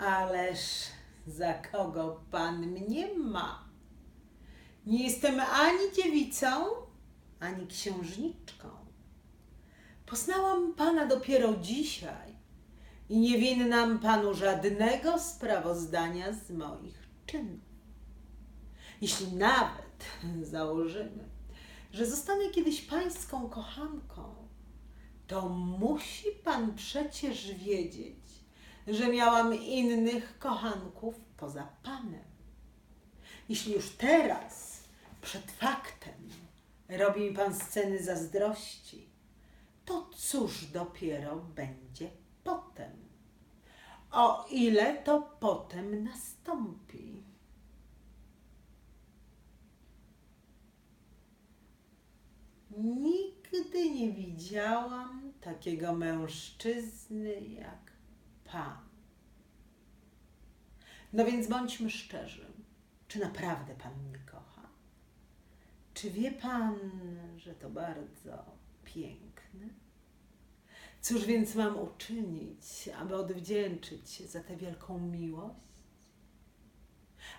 Ależ za kogo pan mnie ma? Nie jestem ani dziewicą, ani księżniczką. Poznałam pana dopiero dzisiaj i nie winnam panu żadnego sprawozdania z moich czynów. Jeśli nawet założymy, że zostanę kiedyś pańską kochanką, to musi pan przecież wiedzieć, że miałam innych kochanków poza panem. Jeśli już teraz, przed faktem, robi mi pan sceny zazdrości, to cóż dopiero będzie potem? O ile to potem nastąpi? Nigdy nie widziałam takiego mężczyzny jak pan. No więc bądźmy szczerzy. Czy naprawdę pan mnie kocha? Czy wie pan, że to bardzo piękne? Cóż więc mam uczynić, aby odwdzięczyć się za tę wielką miłość?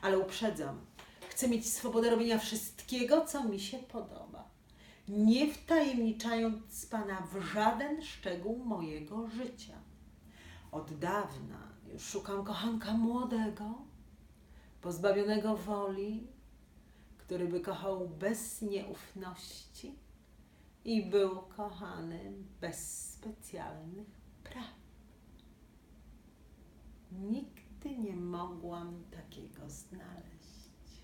Ale uprzedzam, chcę mieć swobodę robienia wszystkiego, co mi się podoba, nie wtajemniczając pana w żaden szczegół mojego życia. Od dawna już szukam kochanka młodego, pozbawionego woli, który by kochał bez nieufności i był kochany bez specjalnych praw. Nigdy nie mogłam takiego znaleźć.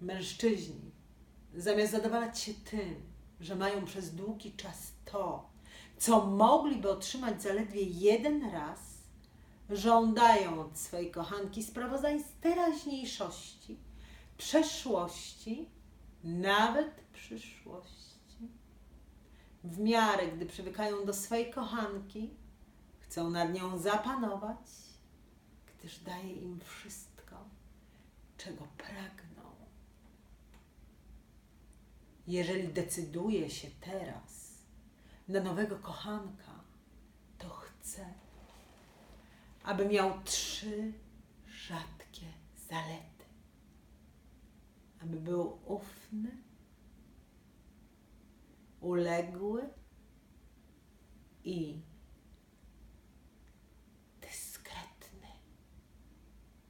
Mężczyźni, zamiast zadowalać się tym, że mają przez długi czas to, co mogliby otrzymać zaledwie jeden raz, żądają od swojej kochanki sprawozdań z teraźniejszości, przeszłości, nawet przyszłości. W miarę, gdy przywykają do swej kochanki, chcą nad nią zapanować, gdyż daje im wszystko, czego pragną. Jeżeli decyduje się teraz na nowego kochanka, to chcę, aby miał trzy rzadkie zalety. Aby był ufny, uległy i